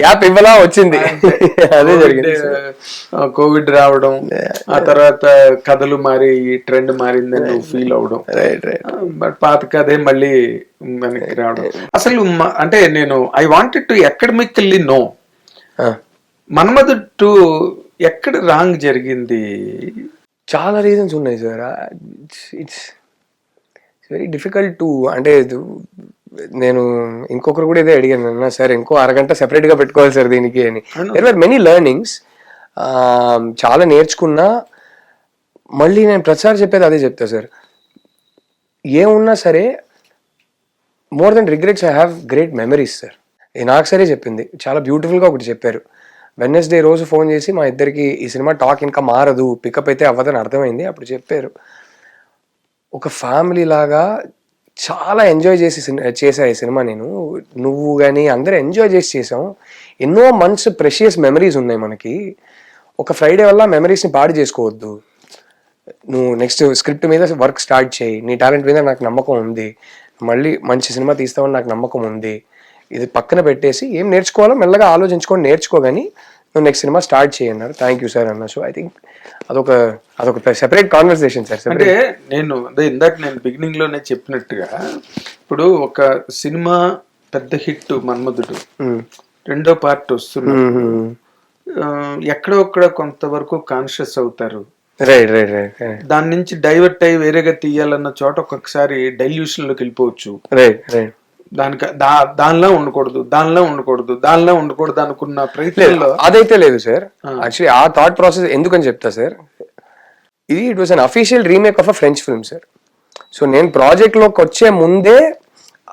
Gap ఇవ్వలా వచ్చింది. అదే జరిగింది. కోవిడ్ రావడం ఆ తర్వాత కథలు మారి ట్రెండ్ మారిందని ఫీల్ అవడం రైట్ రైట్ బట్ పాత కథే మళ్ళీ వెనక్కి రావడం. అసలు అంటే నేను I wanted to academically know Manmadhu two ఎక్కడ రాంగ్ జరిగింది? చాలా రీజన్స్ ఉన్నాయి sir it's very difficult to అంటే నేను ఇంకొకరు కూడా ఇదే అడిగాను అన్న సార్ ఇంకో అరగంట separate గా పెట్టుకోవాలి సార్ దీనికి అని. దెర్ ఆర్ మెనీ లెర్నింగ్స్ చాలా నేర్చుకున్నా. మళ్ళీ నేను ప్రతిసారి చెప్పేది అదే చెప్తా సార్ ఏమున్నా సరే more than regrets I have great memories sir నాకు సరే చెప్పింది. చాలా బ్యూటిఫుల్గా ఒకటి చెప్పారు. వెన్నెస్డే రోజు ఫోన్ చేసి మా ఇద్దరికి ఈ సినిమా టాక్ ఇంకా మారదు పికప్ అయితే అవ్వదని అర్థమైంది అప్పుడు చెప్పారు. ఒక ఫ్యామిలీ లాగా చాలా ఎంజాయ్ చేసి సిని- ఈ సినిమా నేను. నువ్వు కానీ అందరూ ఎంజాయ్ చేసి చేసాం ఎన్నో మంత్స్ ప్రెషియస్ మెమరీస్ ఉన్నాయి మనకి. ఒక ఫ్రైడే వల్ల మెమరీస్ని పాడు చేసుకోవద్దు. నువ్వు నెక్స్ట్ స్క్రిప్ట్ మీద వర్క్ స్టార్ట్ చేయి. నీ టాలెంట్ మీద నాకు నమ్మకం ఉంది. మళ్ళీ మంచి సినిమా తీస్తావని నాకు నమ్మకం ఉంది. ఇది పక్కన పెట్టేసి ఏం నేర్చుకోవాలో మెల్లగా ఆలోచించుకొని నేర్చుకో కానీ నువ్వు నెక్స్ట్ సినిమా స్టార్ట్ చేయన్నారు థ్యాంక్ యూ సార్ అన్న సో ఐ థింక్ అదొక అదొక సెపరేట్ కాన్వర్సేషన్ సార్ అంటే నేను అదే ఇందాక నేను బిగినింగ్లోనే చెప్పినట్టుగా ఇప్పుడు ఒక సినిమా పెద్ద హిట్ మన్మధుడు రెండో పార్ట్ వస్తుంది ఆ, ఎక్కడో ఒక్కడ కొంతవరకు కాన్షియస్ అవుతారు. రైట్ రైట్ రైట్ దాని నుంచి డైవర్ట్ అయ్యి వేరేగా తీయాలన్న చోట ఒక్కొక్కసారి డైల్యూషన్లోకి వెళ్ళిపోవచ్చు. రైట్ రైట్ దానికి దా దానిలో ఉండకూడదు దానిలో ఉండకూడదు దానిలో ఉండకూడదు అనుకున్న ప్రయత్నంలో అదైతే లేదు సార్. యాక్చువల్లీ ఆ థాట్ ప్రాసెస్ ఎందుకని చెప్తా సార్? ఇది it was unofficial remake of a French film sir so నేను ప్రాజెక్ట్లోకి వచ్చే ముందే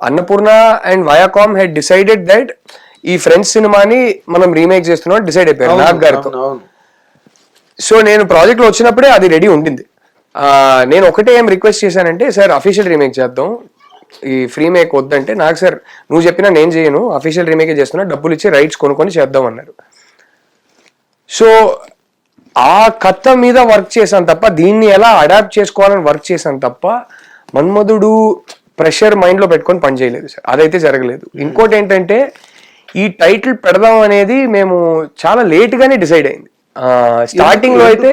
Annapurna and Viacom head decided that ఈ ఫ్రెంచ్ సినిమాని మనం రీమేక్ చేస్తున్నాం డిసైడ్ అయిపోయారు నాగ్ గారితో సో నేను ప్రాజెక్ట్లో వచ్చినప్పుడే అది రెడీ ఉండింది. ఆ, నేను ఒకటే ఏం రిక్వెస్ట్ చేశానంటే సార్ అఫీషియల్ రీమేక్ చేద్దాం. ఈ ఫ్రీ మేక్ వద్దంటే నాకు సార్ నువ్వు చెప్పినా నేను చేయను అఫీషియల్ రీమేకే చేస్తున్నా డబ్బులు ఇచ్చి రైట్స్ కొనుక్కొని చేద్దాం అన్నారు. సో ఆ కథ మీద వర్క్ చేశాను తప్ప దీన్ని ఎలా అడాప్ట్ చేసుకోవాలని వర్క్ చేశాను తప్ప మన్మధుడు ప్రెషర్ మైండ్లో పెట్టుకొని పని చేయలేదు సార్. అదైతే జరగలేదు. ఇంకోటి ఏంటంటే ఈ టైటిల్ పెడదాం అనేది మేము చాలా లేట్ గానే డిసైడ్ అయింది. స్టార్టింగ్లో అయితే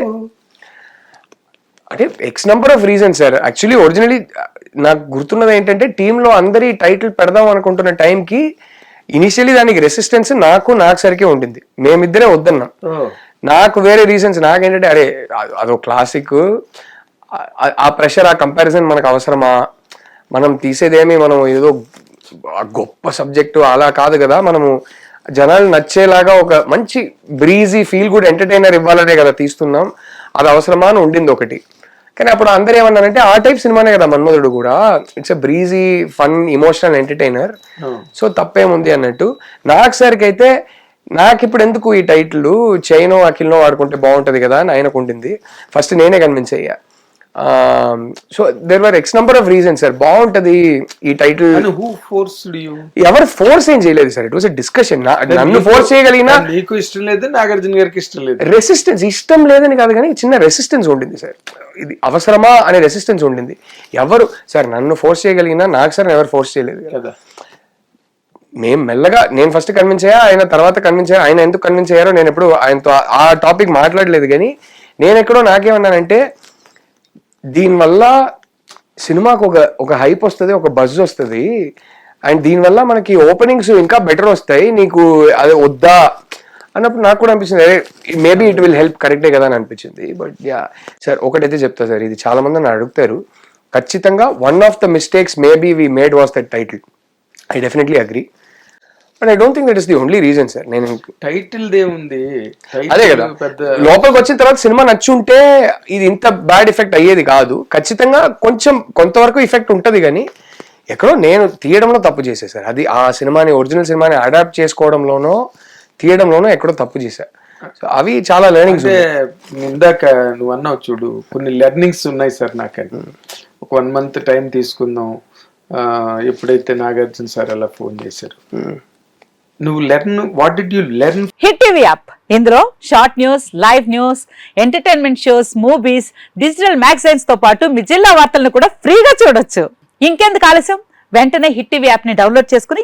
అంటే X number of reason sir actually originally నాకు గుర్తున్నది ఏంటంటే టీంలో అందరి టైటిల్ పెడదాం అనుకుంటున్న టైంకి ఇనిషియలీ దానికి రెసిస్టెన్స్ నాకు నాకు సరికే ఉండింది. మేమిద్దరే వద్దన్నాం. నాకు వేరే రీజన్స్ నాకేంటంటే అరే అదో క్లాసిక్ ఆ ప్రెషర్ ఆ కంపారిజన్ మనకు అవసరమా? మనం తీసేదేమి? మనం ఏదో గొప్ప సబ్జెక్టు అలా కాదు కదా? మనము జనాలు నచ్చేలాగా ఒక మంచి బ్రీజీ ఫీల్ గుడ్ ఎంటర్టైనర్ ఇవ్వాలనే కదా తీస్తున్నాం. అది అవసరమా అని ఉండింది ఒకటి. కానీ అప్పుడు అందరూ ఏమన్నారంటే ఆ టైప్ సినిమానే కదా మన్మధుడు కూడా. It's a breezy fun emotional entertainer so తప్పేముంది అన్నట్టు. నాకు సరికి అయితే నాకు ఇప్పుడు ఎందుకు ఈ టైటిల్? చైనో అఖిల్నో వాడుకుంటే బాగుంటది కదా అని ఆయనకు ఉండింది. ఫస్ట్ నేనే కన్విన్స్ అయ్యా. So there were X number of reasons sir బాగుంటది ఈ టైటిల్. ఎవరు ఫోర్స్ ఏం చేయలేదు సార్ ఇట్ వాస్ డిస్కషన్ నన్ను ఫోర్స్ చేయగలిగిన నీకు ఇష్టం లేదు నాగార్జున గారికి ఇష్టం లేదు. రెసిస్టెన్స్ ఇష్టం లేదని కాదు కానీ చిన్న రెసిస్టెన్స్ ఉండింది సార్ ఇది అవసరమా అనే రెసిస్టెన్స్ ఉండింది. ఎవరు? సార్ నన్ను ఫోర్స్ చేయగలిగినా నాకు సార్ ఎవరు ఫోర్స్ చేయలేదు. కదా. మేము మెల్లగా నేను ఫస్ట్ కన్విన్స్ అయ్యా ఆయన తర్వాత కన్విన్స్ అయ్యా ఆయన ఎందుకు కన్విన్స్ అయ్యారో నేను ఎప్పుడు ఆయనతో ఆ- ఆ టాపిక్ మాట్లాడలేదు కానీ నేను ఎక్కడో నాకేమన్నానంటే దీనివల్ల సినిమాకు ఒక ఒక హైప్ వస్తుంది ఒక బజ్ వస్తుంది అండ్ దీనివల్ల మనకి ఓపెనింగ్స్ ఇంకా బెటర్ వస్తాయి నీకు అది వద్దా? అన్నప్పుడు నాకు కూడా అనిపించింది అరే మేబీ ఇట్ విల్ హెల్ప్ కరెక్టే కదా అని అనిపించింది. బట్ యా సార్ ఒకటైతే చెప్తా సార్ ఇది చాలా మంది నన్ను అడుగుతారు. ఖచ్చితంగా one of the mistakes maybe we made was that title I definitely agree but I don't think that is the only reason sir నేను టైటిల్ దేముంది Title అదే కదా. లోపలికి వచ్చిన తర్వాత సినిమా నచ్చుంటే ఇది ఇంత బ్యాడ్ ఎఫెక్ట్ అయ్యేది కాదు. ఖచ్చితంగా కొంచెం కొంతవరకు ఎఫెక్ట్ ఉంటది కానీ ఎక్కడో నేను తీయడంలో తప్పు చేసే సార్ అది ఆ సినిమాని ఒరిజినల్ సినిమాని అడాప్ట్ చేసుకోవడంలోనో తీయడంలోనో ఎక్కడో తప్పు చేశా. సో అవి చాలా లెర్నింగ్స్ అంటే ఇందాక నువ్వు అన్నావు చూడు కొన్ని లెర్నింగ్స్ ఉన్నాయి సార్ నాకని ఒక వన్ మంత్ టైం తీసుకుందాం. ఎప్పుడైతే నాగార్జున సార్ అలా ఫోన్ చేశారు. నువ్వు learn what did you learn Hit TV app ఇందులో short news live news entertainment shows movies digital మ్యాగజైన్స్తో పాటు మీ జిల్లా వార్తలను కూడా ఫ్రీగా చూడొచ్చు. ఇంకెందుకు ఆలస్యం? వెంటనే హిట్ టీవీ యాప్ని డౌన్లోడ్ చేసుకుని